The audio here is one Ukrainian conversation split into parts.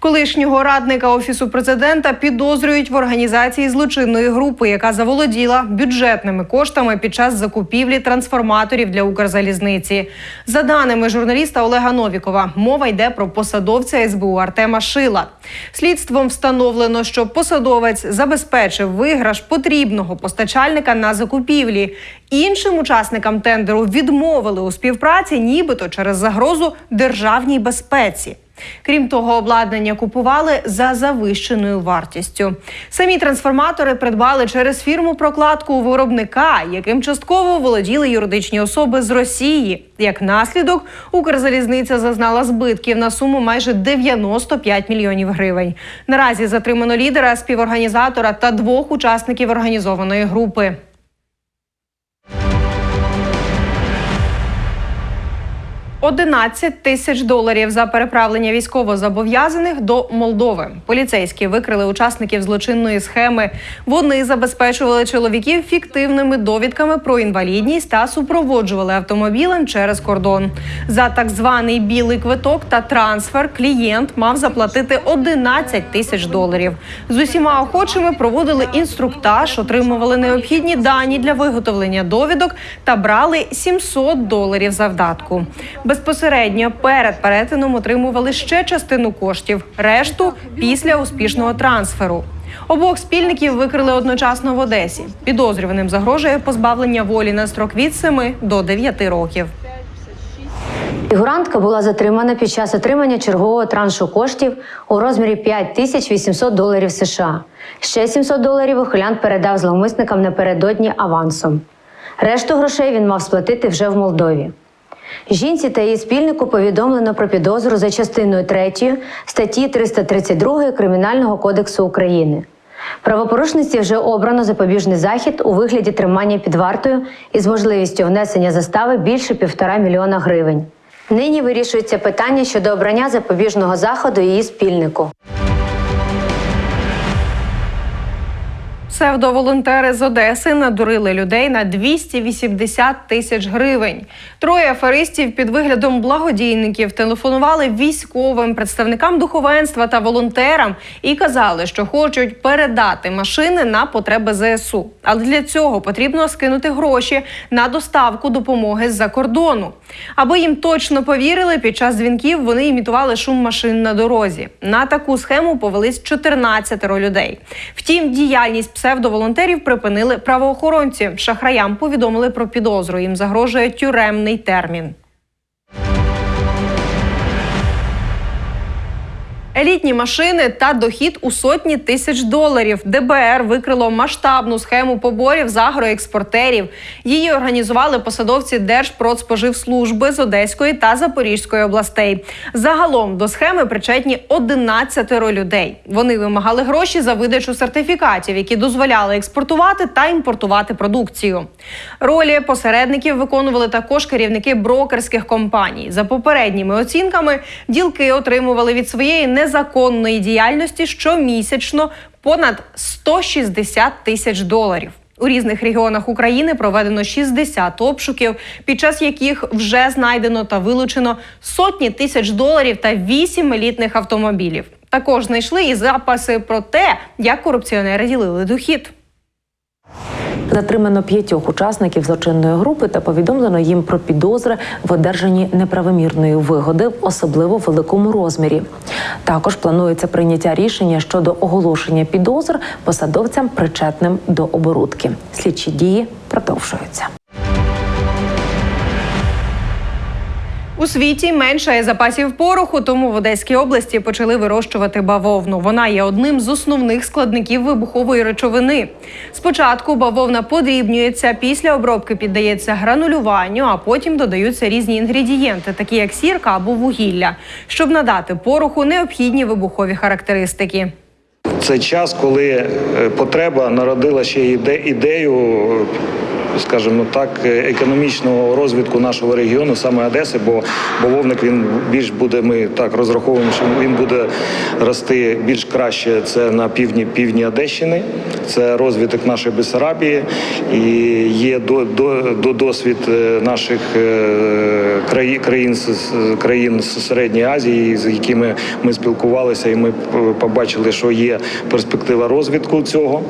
Колишнього радника офісу президента підозрюють в організації злочинної групи, яка заволоділа бюджетними коштами під час закупівлі трансформаторів для Укрзалізниці. За даними журналіста Олега Новікова, мова йде про посадовця СБУ Артема Шила. Слідством встановлено, що посадовець забезпечив виграш потрібного постачальника на закупівлі. Іншим учасникам тендеру відмовили у співпраці, нібито через загрозу державній безпеці. Крім того, обладнання купували за завищеною вартістю. Самі трансформатори придбали через фірму прокладку у виробника, яким частково володіли юридичні особи з Росії. Як наслідок, Укрзалізниця зазнала збитків на суму майже 95 мільйонів гривень. Наразі затримано лідера, співорганізатора та двох учасників організованої групи. «11 тисяч доларів за переправлення військовозобов'язаних до Молдови. Поліцейські викрили учасників злочинної схеми. Вони забезпечували чоловіків фіктивними довідками про інвалідність та супроводжували автомобілем через кордон. За так званий білий квиток та трансфер клієнт мав заплатити 11 тисяч доларів. З усіма охочими проводили інструктаж, отримували необхідні дані для виготовлення довідок та брали 700 доларів завдатку. Безпосередньо перед перетином отримували ще частину коштів, решту після успішного трансферу. Обох спільників викрили одночасно в Одесі. Підозрюваним загрожує позбавлення волі на строк від 7 до 9 років. Фігурантка була затримана під час отримання чергового траншу коштів у розмірі 5 тисяч 800 доларів США. Ще 700 доларів ухилянт передав зловмисникам напередодні авансом. Решту грошей він мав сплатити вже в Молдові. Жінці та її спільнику повідомлено про підозру за частиною 3 статті 332 Кримінального кодексу України. Правопорушниці вже обрано запобіжний захід у вигляді тримання під вартою із можливістю внесення застави більше півтора мільйона гривень. Нині вирішується питання щодо обрання запобіжного заходу її спільнику. Псевдоволонтери з Одеси надурили людей на 280 тисяч гривень. Троє аферистів під виглядом благодійників телефонували військовим представникам духовенства та волонтерам і казали, що хочуть передати машини на потреби ЗСУ. Але для цього потрібно скинути гроші на доставку допомоги з-за кордону. Аби їм точно повірили, під час дзвінків вони імітували шум машин на дорозі. На таку схему повелись 14 людей. Втім, діяльність псевдоволонтерів припинили правоохоронці. Шахраям повідомили про підозру. Їм загрожує тюремний термін. Елітні машини та дохід у сотні тисяч доларів. ДБР викрило масштабну схему поборів з агроекспортерів. Її організували посадовці Держпродспоживслужби з Одеської та Запорізької областей. Загалом до схеми причетні 11 людей. Вони вимагали гроші за видачу сертифікатів, які дозволяли експортувати та імпортувати продукцію. Ролі посередників виконували також керівники брокерських компаній. За попередніми оцінками, ділки отримували від своєї незаконної діяльності щомісячно понад 160 тисяч доларів. У різних регіонах України проведено 60 обшуків, під час яких вже знайдено та вилучено сотні тисяч доларів та 8 елітних автомобілів. Також знайшли і записи про те, як корупціонери ділили дохід. Затримано п'ятьох учасників злочинної групи та повідомлено їм про підозри в одержанні неправомірної вигоди в особливо великому розмірі. Також планується прийняття рішення щодо оголошення підозр посадовцям, причетним до оборудки. Слідчі дії продовжуються. У світі меншає запасів пороху, тому в Одеській області почали вирощувати бавовну. Вона є одним з основних складників вибухової речовини. Спочатку бавовна подрібнюється, після обробки піддається гранулюванню, а потім додаються різні інгредієнти, такі як сірка або вугілля, щоб надати пороху необхідні вибухові характеристики. Це час, коли е, потреба народила ще іде- ідею скажімо так, економічного розвитку нашого регіону, саме Одеси, бо бавовник він більш буде. Ми так розраховуємо, що він буде рости більш краще. Це на півдні півдні Одещини, це розвиток нашої Бессарабії і є до, до, до досвід е, наших е, країн країн країн середньої Азії, з якими ми спілкувалися, і ми побачили, що є перспектива розвитку цього.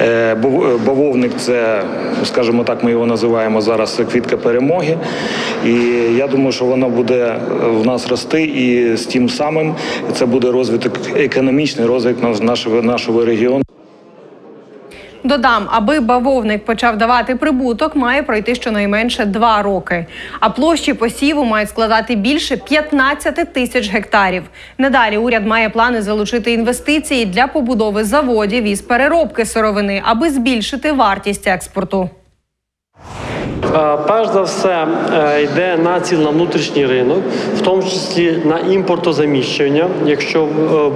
Е, Бавовник це, скажімо так, ми його називаємо зараз квітка перемоги. І я думаю, що вона буде е, в нас рости, і з тим самим це буде розвиток економічний розвиток нашого нашого регіону. Додам, аби бавовник почав давати прибуток, має пройти щонайменше два роки. А площі посіву мають складати більше 15 тисяч гектарів. Надалі уряд має плани залучити інвестиції для побудови заводів із переробки сировини, аби збільшити вартість експорту. Е, Перш за все е, йде націль на внутрішній ринок, в тому числі на імпортозаміщення, якщо е,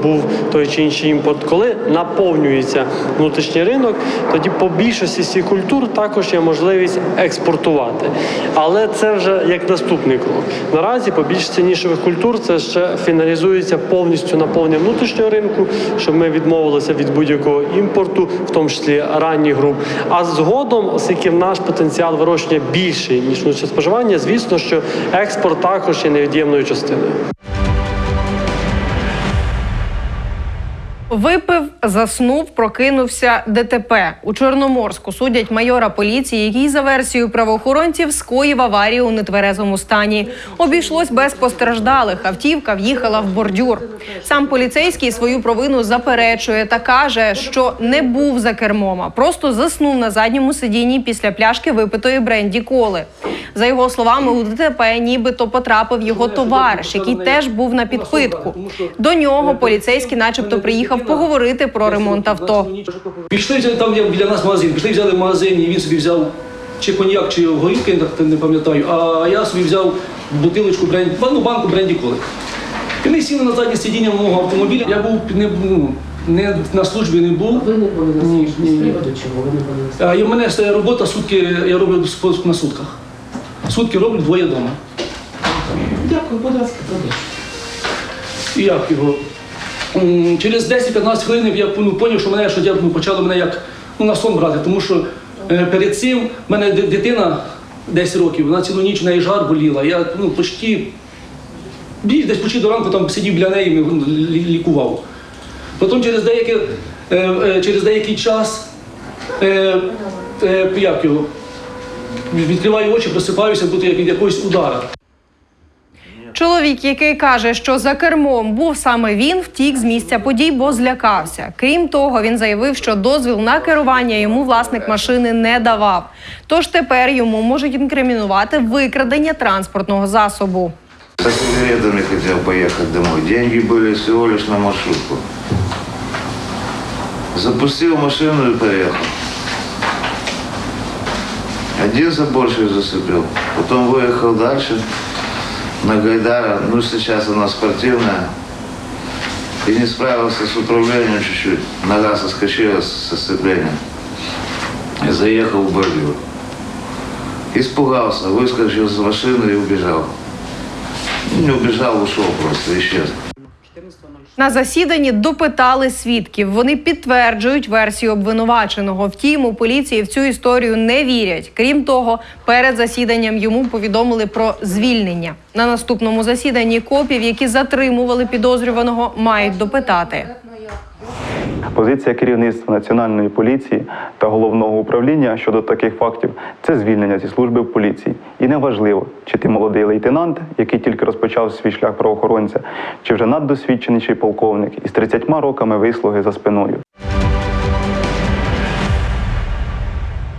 був той чи інший імпорт. Коли наповнюється внутрішній ринок, тоді по більшості всіх культур також є можливість експортувати. Але це вже як наступний крок. Наразі по більшості нішевих культур це ще фіналізується повністю наповнення внутрішнього ринку, щоб ми відмовилися від будь-якого імпорту, в тому числі ранніх груп. А згодом, оскільки наш потенціал вирощення більший ніж внутрішнє споживання, звісно, що експорт також є невід'ємною частиною. Випив, заснув, прокинувся ДТП. У Чорноморську судять майора поліції, який за версією правоохоронців скоїв аварію у нетверезому стані. Обійшлось без постраждалих. Автівка в'їхала в бордюр. Сам поліцейський свою провину заперечує та каже, що не був за кермом, а просто заснув на задньому сидінні після пляшки випитої бренді коли. За його словами, у ДТП нібито потрапив його товариш, який теж був на підпитку. До нього поліцейський, начебто, приїхав поговорити про ремонт авто. Пішли взяли там біля нас магазин, пішли взяли в магазині, і він собі взяв чи коньяк, чи горілки, так не пам'ятаю, а я собі взяв бутилочку бренді, ну, банку бренді коли. І ми сіли на заднє сидіння мого автомобіля. Я був не, ну, не на службі не був. Ви не були на службі. ні, З ні. приводу чого ви не були на службі? А і в мене ж робота сутки, я роблю спуск на сутках. Сутки роблю двоє вдома. Дякую, будь ласка, продовжуйте. І як його? Через 10-15 хвилин я поняв, що мене що ну, почало мене як ну, на сон брати, тому що е, перед цим в мене дитина 10 років, вона цілу ніч в неї жар боліла. Я ну, почти десь почти до ранку там сидів біля неї ну, лі- лікував. Потім через деякий, е, е, через деякий час е, е, як його, відкриваю очі, просипаюся, бути як від якогось удара. Чоловік, який каже, що за кермом був саме він, втік з місця подій, бо злякався. Крім того, він заявив, що дозвіл на керування йому власник машини не давав. Тож тепер йому можуть інкримінувати викрадення транспортного засобу. За сигаретами хотел поехать домой. Деньги были всего лишь на маршрутку. Запустил машину и поехал. Один заборчик зацепил. Потом выехал дальше на Гайдара. Ну, сейчас она спортивная. И не справился с управлением чуть-чуть. Нога соскочила со сцепления. И заехал в бордюр. Испугался, выскочил из машины и убежал. Не убежал, ушел просто, исчез. На засіданні допитали свідків. Вони підтверджують версію обвинуваченого. Втім, у поліції в цю історію не вірять. Крім того, перед засіданням йому повідомили про звільнення. На наступному засіданні копів, які затримували підозрюваного, мають допитати. Позиція керівництва національної поліції та головного управління щодо таких фактів це звільнення зі служби в поліції. І неважливо, чи ти молодий лейтенант, який тільки розпочав свій шлях правоохоронця, чи вже наддосвідченіший полковник із 30 роками вислуги за спиною.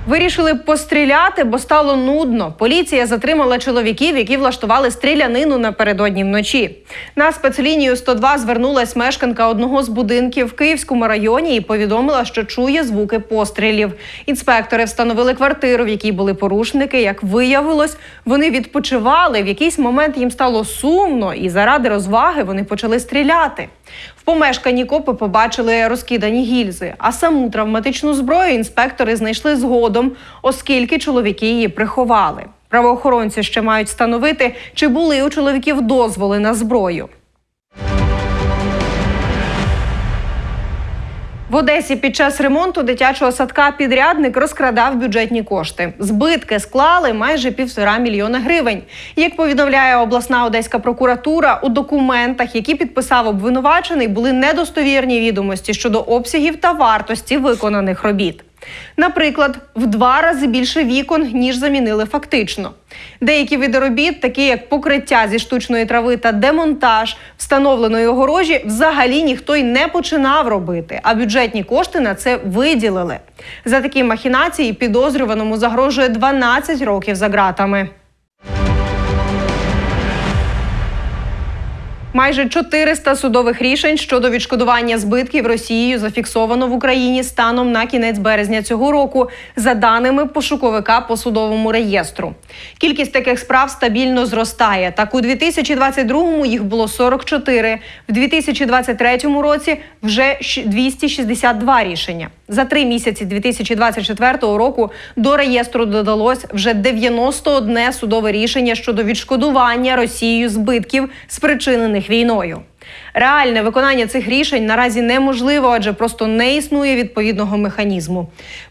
Вирішили постріляти, бо стало нудно. Поліція затримала чоловіків, які влаштували стрілянину напередодні вночі. На спецлінію 102 звернулась мешканка одного з будинків в Київському районі і повідомила, що чує звуки пострілів. Інспектори встановили квартиру, в якій були порушники. Як виявилось, вони відпочивали. В якийсь момент їм стало сумно, і заради розваги вони почали стріляти. В помешканні копи побачили розкидані гільзи, а саму травматичну зброю інспектори знайшли згодом. оскільки чоловіки її приховали. Правоохоронці ще мають встановити, чи були у чоловіків дозволи на зброю. В Одесі під час ремонту дитячого садка підрядник розкрадав бюджетні кошти. Збитки склали майже півтора мільйона гривень. Як повідомляє обласна одеська прокуратура, у документах, які підписав обвинувачений, були недостовірні відомості щодо обсягів та вартості виконаних робіт. Наприклад, в два рази більше вікон, ніж замінили фактично. Деякі види робіт, такі як покриття зі штучної трави та демонтаж встановленої огорожі, взагалі ніхто й не починав робити, а бюджетні кошти на це виділили. За такі махінації підозрюваному загрожує 12 років за ґратами. Майже 400 судових рішень щодо відшкодування збитків Росією зафіксовано в Україні станом на кінець березня цього року, за даними пошуковика по судовому реєстру. Кількість таких справ стабільно зростає. Так у 2022-му їх було 44, в 2023 році вже щ- 262 рішення. За три місяці 2024 року до реєстру додалось вже 91 судове рішення щодо відшкодування Росією збитків, спричинених війною. Реальне виконання цих рішень наразі неможливо, адже просто не існує відповідного механізму.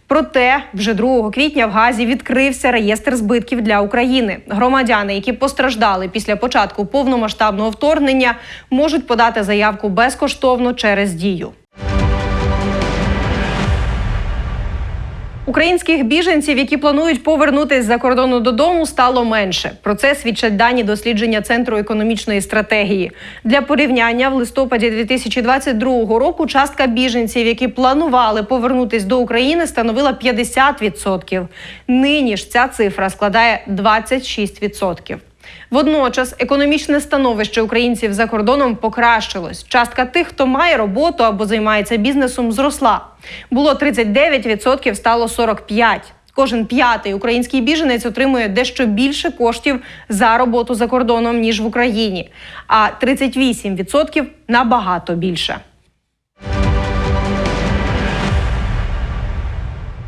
Проте вже 2 квітня в Газі відкрився реєстр збитків для України. Громадяни, які постраждали після початку повномасштабного вторгнення, можуть подати заявку безкоштовно через дію. Українських біженців, які планують повернутись за кордону додому, стало менше. Про це свідчать дані дослідження Центру економічної стратегії. Для порівняння в листопаді 2022 року частка біженців, які планували повернутись до України, становила 50%. Нині ж ця цифра складає 26%. Водночас економічне становище українців за кордоном покращилось. Частка тих, хто має роботу або займається бізнесом, зросла. Було 39%, стало 45%. Кожен п'ятий український біженець отримує дещо більше коштів за роботу за кордоном ніж в Україні, а 38% набагато більше.